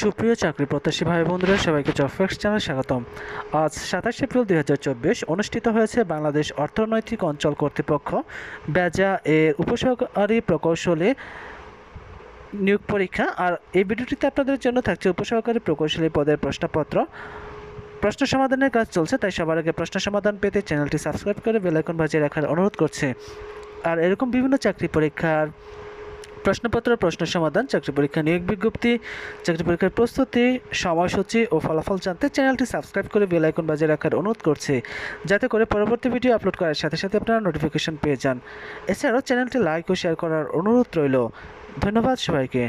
সুপ্রিয় চাকরি প্রত্যাশী ভাই বন্ধুরা সবাইকে জবফেক্স চ্যানেল স্বাগতম। আজ সাতাশ এপ্রিল দুই হাজার চব্বিশ অনুষ্ঠিত হয়েছে বাংলাদেশ অর্থনৈতিক অঞ্চল কর্তৃপক্ষ বেজা এর উপসহকারী প্রকৌশলী নিয়োগ পরীক্ষা। আর এই ভিডিওটিতে আপনাদের জন্য থাকছে উপসহকারী প্রকৌশলী পদের প্রশ্নপত্র। প্রশ্ন সমাধানের কাজ চলছে, তাই সবার আগে প্রশ্ন সমাধান পেতে চ্যানেলটি সাবস্ক্রাইব করে বেলাইকন বাজিয়ে রাখার অনুরোধ করছে। আর এরকম বিভিন্ন চাকরি পরীক্ষার প্রশ্নপত্র, প্রশ্ন সমাধান, চাকরি পরীক্ষা নিয়োগ বিজ্ঞপ্তি, চাকরি পরীক্ষার প্রস্তুতি, সময়সূচি ও ফলাফল জানতে চ্যানেলটি সাবস্ক্রাইব করে বেল আইকন বাজিয়ে রাখার অনুরোধ করছে। যাতে করে পরবর্তী ভিডিও আপলোড করার সাথে সাথে আপনারা নোটিফিকেশন পেয়ে যান। এছাড়াও চ্যানেলটি লাইক ও শেয়ার করার অনুরোধ রইল। ধন্যবাদ সবাইকে।